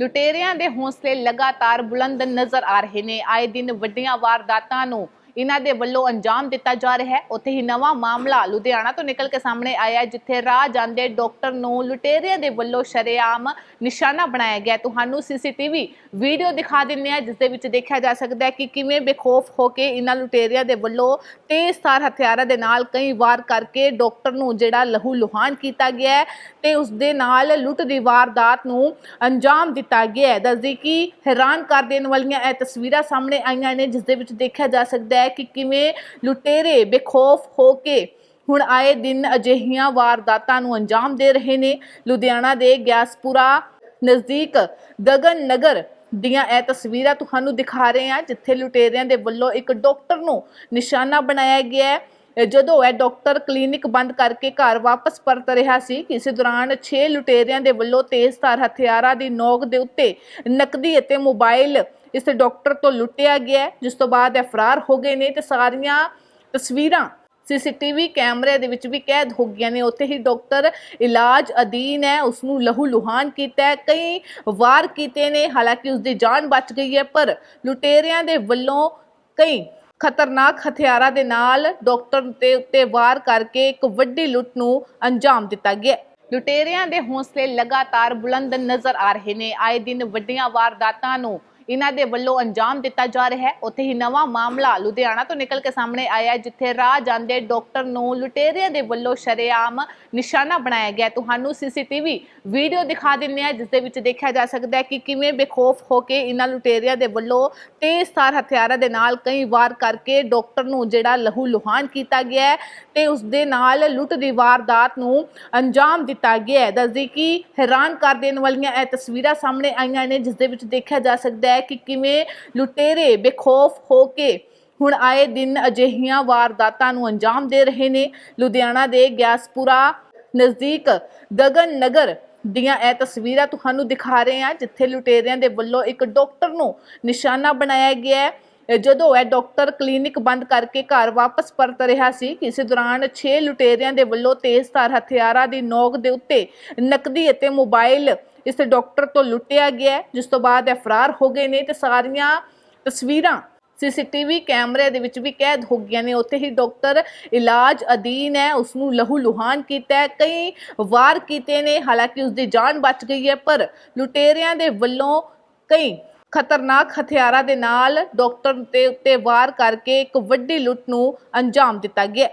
ਲੁਟੇਰਿਆਂ ਦੇ ਹੌਸਲੇ ਲਗਾਤਾਰ ਬੁਲੰਦ ਨਜ਼ਰ ਆ ਰਹੇ ਨੇ। ਆਏ ਦਿਨ ਵੱਡੀਆਂ ਵਾਰਦਾਤਾਂ ਨੂੰ ਇਹਨਾਂ ਦੇ ਵੱਲੋਂ ਅੰਜਾਮ ਦਿੱਤਾ ਜਾ ਰਿਹਾ ਹੈ। ਉੱਥੇ ਹੀ ਨਵਾਂ ਮਾਮਲਾ ਲੁਧਿਆਣਾ ਤੋਂ ਨਿਕਲ ਕੇ ਸਾਹਮਣੇ ਆਇਆ ਹੈ, ਜਿੱਥੇ ਰਾਹ ਜਾਂਦੇ ਡਾਕਟਰ ਨੂੰ ਲੁਟੇਰਿਆਂ ਦੇ ਵੱਲੋਂ ਸ਼ਰੇਆਮ ਨਿਸ਼ਾਨਾ ਬਣਾਇਆ ਗਿਆ ਤੁਹਾਨੂੰ ਸੀਸੀਟੀਵੀ ਵੀਡੀਓ ਦਿਖਾ ਦਿੰਨੇ ਆ ਜਿਸ ਦੇ ਵਿੱਚ ਦੇਖਿਆ ਜਾ ਸਕਦਾ ਹੈ ਕਿ ਕਿਵੇਂ ਬੇਖੌਫ ਹੋ ਕੇ ਇਹਨਾਂ ਲੁਟੇਰਿਆਂ ਦੇ ਵੱਲੋਂ ਤੇਜ਼ਧਾਰ ਹਥਿਆਰਾਂ ਦੇ ਨਾਲ ਕਈ ਵਾਰ ਕਰਕੇ ਡਾਕਟਰ ਨੂੰ ਜਿਹੜਾ ਲਹੂ ਲੁਹਾਨ ਕੀਤਾ ਗਿਆ ਹੈ ਤੇ ਉਸ ਦੇ ਨਾਲ ਲੁੱਟ ਦੀ ਵਾਰਦਾਤ ਨੂੰ ਅੰਜਾਮ ਦਿੱਤਾ ਗਿਆ ਹੈ। ਦੱਸਦੀ ਕਿ ਹੈਰਾਨ ਕਰ ਦੇਣ ਵਾਲੀਆਂ ਇਹ ਤਸਵੀਰਾਂ ਸਾਹਮਣੇ ਆਈਆਂ ਨੇ ਜਿਸ ਦੇ ਵਿੱਚ ਦੇਖਿਆ ਜਾ ਸਕਦਾ ਹੈ ਕਿ ਕਿਵੇਂ ਲੁਟੇਰੇ, ਬੇਖੌਫ ਹੋ ਕੇ ਹੁਣ ਆਏ ਦਿਨ ਅਜਿਹੀਆਂ ਵਾਰਦਾਤਾਂ ਨੂੰ ਅੰਜਾਮ ਦੇ ਰਹੇ ਨੇ। ਲੁਧਿਆਣਾ ਦੇ ਗਿਆਸਪੁਰਾ ਨਜ਼ਦੀਕ ਗਗਨ ਨਗਰ ਦੀਆਂ ਇਹ ਤਸਵੀਰਾਂ ਤੁਹਾਨੂੰ ਦਿਖਾ ਰਹੇ ਹਾਂ, ਜਿੱਥੇ ਲੁਟੇਰਿਆਂ ਦੇ ਵੱਲੋਂ ਇੱਕ ਡਾਕਟਰ ਨੂੰ ਨਿਸ਼ਾਨਾ ਬਣਾਇਆ ਗਿਆ ਹੈ। ਜਦੋਂ ਇਹ ਡਾਕਟਰ ਕਲੀਨਿਕ ਬੰਦ ਕਰਕੇ ਘਰ ਵਾਪਸ ਪਰਤ ਰਿਹਾ ਸੀ ਕਿਸੇ ਦੌਰਾਨ 6 ਲੁਟੇਰਿਆਂ ਦੇ ਵੱਲੋਂ ਤੇਜ਼ਧਾਰ ਹਥਿਆਰਾਂ ਦੀ ਨੋਕ ਦੇ ਉੱਤੇ ਨਕਦੀ ਅਤੇ ਮੋਬਾਈਲ ਇਸ ਡਾਕਟਰ ਤੋਂ ਲੁੱਟਿਆ ਗਿਆ ਜਿਸ ਤੋਂ ਬਾਅਦ ਇਹ ਫਰਾਰ ਹੋ ਗਏ ਨੇ ਤੇ ਸਾਰੀਆਂ ਤਸਵੀਰਾਂ ਸੀਸੀਟੀਵੀ ਕੈਮਰੇ ਦੇ ਵਿੱਚ ਵੀ ਕੈਦ ਹੋ ਗਈਆਂ ਨੇ। ਉੱਥੇ ਹੀ ਡਾਕਟਰ ਇਲਾਜ ਅਧੀਨ ਹੈ ਉਸ ਨੂੰ ਲਹੂ ਲੁਹਾਨ ਕੀਤਾ ਹੈ। ਕਈ ਵਾਰ ਕੀਤੇ ਨੇ, ਹਾਲਾਂਕਿ ਉਸ ਦੀ ਜਾਨ ਬਚ ਗਈ ਹੈ, ਪਰ ਲੁਟੇਰਿਆਂ ਦੇ ਵੱਲੋਂ ਕਈ ਖਤਰਨਾਕ ਹਥਿਆਰਾਂ ਦੇ ਨਾਲ ਡਾਕਟਰ ਦੇ ਉੱਤੇ ਵਾਰ ਕਰਕੇ ਇੱਕ ਵੱਡੀ ਲੁੱਟ ਨੂੰ ਅੰਜਾਮ ਦਿੱਤਾ ਗਿਆ ਲੁਟੇਰਿਆਂ ਦੇ ਹੌਸਲੇ ਲਗਾਤਾਰ ਬੁਲੰਦ ਨਜ਼ਰ ਆ ਰਹੇ ਨੇ। ਆਏ ਦਿਨ ਵੱਡੀਆਂ ਵਾਰਦਾਤਾਂ ਨੂੰ ਇਹਨਾਂ ਦੇ ਵੱਲੋਂ ਅੰਜਾਮ ਦਿੱਤਾ ਜਾ ਰਿਹਾ ਹੈ ਉੱਥੇ ਹੀ ਨਵਾਂ ਮਾਮਲਾ ਲੁਧਿਆਣਾ ਤੋਂ ਨਿਕਲ ਕੇ ਸਾਹਮਣੇ ਆਇਆ ਜਿੱਥੇ ਰਾਹ ਜਾਂਦੇ ਡਾਕਟਰ ਨੂੰ ਲੁਟੇਰਿਆਂ ਦੇ ਵੱਲੋਂ ਸ਼ਰੇਆਮ ਨਿਸ਼ਾਨਾ ਬਣਾਇਆ ਗਿਆ ਹੈ। ਤੁਹਾਨੂੰ ਸੀਸੀਟੀਵੀ ਵੀਡੀਓ ਦਿਖਾ ਦਿੰਨੇ ਆ ਜਿਸ ਦੇ ਵਿੱਚ ਦੇਖਿਆ ਜਾ ਸਕਦਾ ਹੈ ਕਿ ਕਿਵੇਂ ਬੇਖੌਫ ਹੋ ਕੇ ਇਹਨਾਂ ਲੁਟੇਰਿਆਂ ਦੇ ਵੱਲੋਂ ਤੇਜ਼ਧਾਰ ਹਥਿਆਰਾਂ ਦੇ ਨਾਲ ਕਈ ਵਾਰ ਕਰਕੇ ਡਾਕਟਰ ਨੂੰ ਜਿਹੜਾ ਲਹੂ ਲੁਹਾਨ ਕੀਤਾ ਗਿਆ ਹੈ ਤੇ ਉਸ ਦੇ ਨਾਲ ਲੁੱਟ ਦੀ ਵਾਰਦਾਤ ਨੂੰ ਅੰਜਾਮ ਦਿੱਤਾ ਗਿਆ ਹੈ ਦੱਸਦੀ ਕਿ ਹੈਰਾਨ ਕਰ ਦੇਣ ਵਾਲੀਆਂ ਇਹ ਤਸਵੀਰਾਂ ਸਾਹਮਣੇ ਆਈਆਂ ਨੇ, ਜਿਸ ਦੇ ਵਿੱਚ ਦੇਖਿਆ ਜਾ ਸਕਦਾ ਹੈ ਕਿ ਕਿਵੇਂ ਲੁਟੇਰੇ, ਬੇਖੌਫ ਹੋ ਕੇ ਹੁਣ ਆਏ ਦਿਨ ਅਜਿਹੀਆਂ ਵਾਰਦਾਤਾਂ ਨੂੰ ਅੰਜਾਮ ਦੇ ਰਹੇ ਨੇ। ਲੁਧਿਆਣਾ ਦੇ ਗਿਆਸਪੁਰਾ ਨਜ਼ਦੀਕ ਗਗਨ ਨਗਰ ਦੀਆਂ ਇਹ ਤਸਵੀਰਾਂ ਤੁਹਾਨੂੰ ਦਿਖਾ ਰਹੇ ਹਾਂ, ਜਿੱਥੇ ਲੁਟੇਰਿਆਂ ਦੇ ਵੱਲੋਂ ਇੱਕ ਡਾਕਟਰ ਨੂੰ ਨਿਸ਼ਾਨਾ ਬਣਾਇਆ ਗਿਆ ਹੈ। ਜਦੋਂ ਇਹ ਡਾਕਟਰ ਕਲੀਨਿਕ ਬੰਦ ਕਰਕੇ ਘਰ ਵਾਪਸ ਪਰਤ ਰਿਹਾ ਸੀ ਕਿਸੇ ਦੌਰਾਨ 6 ਲੁਟੇਰਿਆਂ ਦੇ ਵੱਲੋਂ ਤੇਜ਼ਧਾਰ ਹਥਿਆਰਾਂ ਦੀ ਨੋਕ ਦੇ ਉੱਤੇ ਨਕਦੀ ਅਤੇ ਮੋਬਾਈਲ ਇਸ ਡਾਕਟਰ ਤੋਂ ਲੁੱਟਿਆ ਗਿਆ ਜਿਸ ਤੋਂ ਬਾਅਦ ਇਹ ਫਰਾਰ ਹੋ ਗਏ ਨੇ ਤੇ ਸਾਰੀਆਂ ਤਸਵੀਰਾਂ ਸੀਸੀਟੀਵੀ ਕੈਮਰੇ ਦੇ ਵਿੱਚ ਵੀ ਕੈਦ ਹੋ ਗਈਆਂ ਨੇ। ਉੱਥੇ ਹੀ ਡਾਕਟਰ ਇਲਾਜ ਅਧੀਨ ਹੈ ਉਸ ਨੂੰ ਲਹੂ ਲੁਹਾਨ ਕੀਤਾ ਹੈ, ਕਈ ਵਾਰ ਕੀਤੇ ਨੇ, ਹਾਲਾਂਕਿ ਉਸ ਦੀ ਜਾਨ ਬਚ ਗਈ ਹੈ, ਪਰ ਲੁਟੇਰਿਆਂ ਦੇ ਵੱਲੋਂ ਕਈ ਖਤਰਨਾਕ ਹਥਿਆਰਾਂ ਦੇ ਨਾਲ ਡਾਕਟਰ ਦੇ ਉੱਤੇ ਵਾਰ ਕਰਕੇ ਇੱਕ ਵੱਡੀ ਲੁੱਟ ਨੂੰ ਅੰਜਾਮ ਦਿੱਤਾ ਗਿਆ